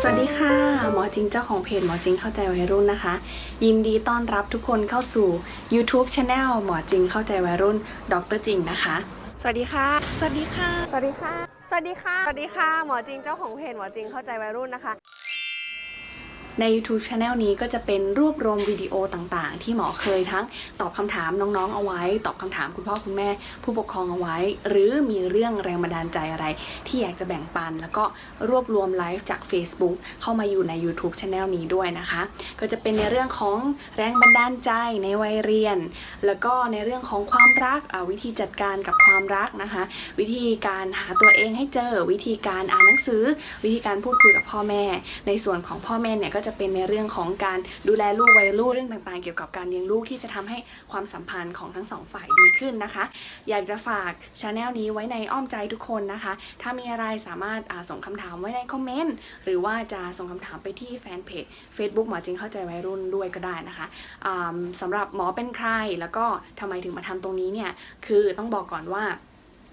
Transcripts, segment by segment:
สวัสดีค่ะ หมอจริงเจ้าของเพจหมอจริงเข้าใจวัยรุ่นนะคะ ยินดีต้อนรับทุกคนเข้าสู่ YouTube Channel หมอจริงเข้าใจวัยรุ่น ดรจริงนะคะ สวัสดีค่ะ สวัสดีค่ะ สวัสดีค่ะ สวัสดีค่ะ สวัสดีค่ะ หมอจริงเจ้าของเพจหมอจริงเข้าใจวัยรุ่นนะคะ ใน YouTube Channel นี้ก็จะเป็นรวบรวมวิดีโอต่างๆ ที่หมอเคยทั้งตอบคำถามน้องๆ เอาไว้ ตอบคำถามคุณพ่อคุณแม่ ผู้ปกครองเอาไว้ หรือมีเรื่องแรงบันดาลใจอะไร ที่อยากจะแบ่งปัน แล้วก็รวบรวมไลฟ์จาก Facebook เข้ามาอยู่ใน YouTube Channel นี้ด้วยนะคะ ก็จะเป็นในเรื่องของแรงบันดาลใจในวัยเรียน แล้วก็ในเรื่องของความรักวิธีจัดการกับความรักนะคะ วิธีการหาตัวเองให้เจอวิธีการอ่านหนังสือ วิธีการพูดคุยกับพ่อแม่ ในส่วนของพ่อแม่เนี่ยก็จะเป็นในเรื่องของการดูแลลูกวัยรุ่นเรื่องต่างๆ เกี่ยวกับการเลี้ยงลูกที่จะทำให้ความสัมพันธ์ของทั้งสองฝ่ายดีขึ้นนะคะ อยากจะฝากช anel นี้ไว้ในอ้อมใจทุกคนนะคะ ถ้ามีอะไรสามารถส่งคำถามไว้ในคอมเมนต์หรือว่าจะส่งคำถามไปที่แฟนเพจ Facebook หมอจริงเข้าใจวัยรุ่นด้วยก็ได้นะคะอ่าสำหรับหมอเป็นใครแล้วก็ทำไมถึงมาทำตรงนี้เนี่ยคือต้องบอกก่อนว่า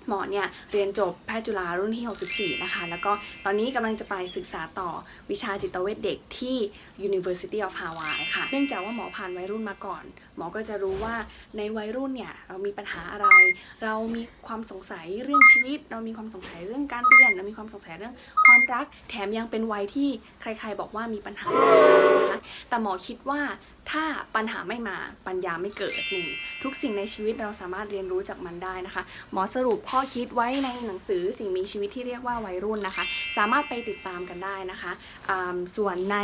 หมอเนี่ยเรียนจบแพทย์จุฬารุ่นที่ 64 นะคะ แล้วก็ตอนนี้กำลังจะไปศึกษาต่อวิชาจิตเวชเด็กที่ University of Hawaii ค่ะ เนื่องจากว่าหมอผ่านวัยรุ่นมาก่อน หมอก็จะรู้ว่าในวัยรุ่นเนี่ยเรามีปัญหาอะไร เรามีความสงสัยเรื่องชีวิต เรามีความสงสัยเรื่องการเรียน เรามีความสงสัยเรื่องความรัก แถมยังเป็นวัยที่ใคร ๆ บอกว่ามีปัญหานะคะแต่หมอคิดว่าถ้าปัญหาไม่มาปัญญาไม่เกิดหนึ่งทุกสิ่งในชีวิตเราสามารถเรียนรู้จากมันได้นะคะ หมอสรุปข้อคิดไว้ในหนังสือสิ่งมีชีวิตที่เรียกว่าวัยรุ่นนะคะ สามารถไปติดตามกันได้นะคะส่วนใน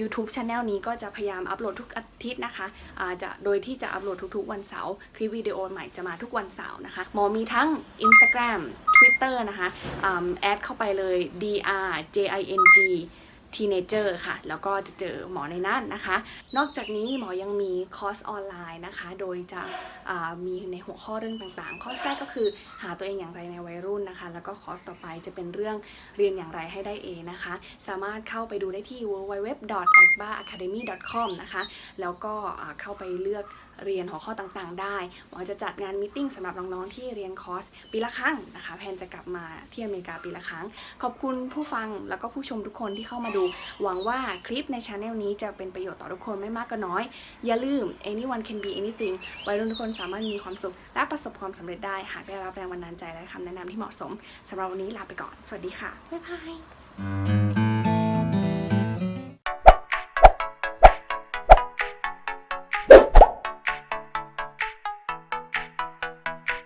YouTube Channel นี้ก็จะพยายามอัปโหลดทุกอาทิตย์นะคะอ่าจะโดยที่จะอัปโหลดทุกๆ วันเสาร์คลิปวิดีโอใหม่จะมาทุกวันเสาร์นะคะหมอมีทั้ง Instagram Twitter นะคะอ่าแอดเข้าไปเลย dr j i n g ทีเนเจอร์ค่ะ แล้วก็จะเจอหมอในนั้นนะคะ นอกจากนี้หมอยังมีคอร์สออนไลน์นะคะ โดยจะมีในหัวข้อเรื่องต่างๆ คอร์สแรกก็คือหาตัวเองอย่างไรในวัยรุ่นนะคะ แล้วก็คอร์สต่อไปจะเป็นเรื่องเรียนอย่างไรให้ได้เอนะคะ สามารถเข้าไปดูได้ที่ www.agbaacademy.com นะคะ แล้วก็เข้าไปเลือก เรียนหัวข้อต่างๆ ได้หมอจะจัดงานมิ팅สำหรับน้องๆที่เรียนคอร์สปีละครั้งนะคะแพนจะกลับมาที่อเมริกาปีละครั้ง ขอบคุณผู้ฟังแล้วก็ผู้ชมทุกคนที่เข้ามาดู หวังว่าคลิปในช anel นี้จะเป็นประโยชน์ต่อทุกคนไม่มากก็น้อย อย่าลืม anyone can be anything วัยรุ่นทุกคนสามารถมีความสุข และประสบความสำเร็จได้หากได้รับแรงบันดาลใจและคำแนะนำที่เหมาะสมสำหรับวันนี้ลาไปก่อน สวัสดีค่ะ บ๊ายบาย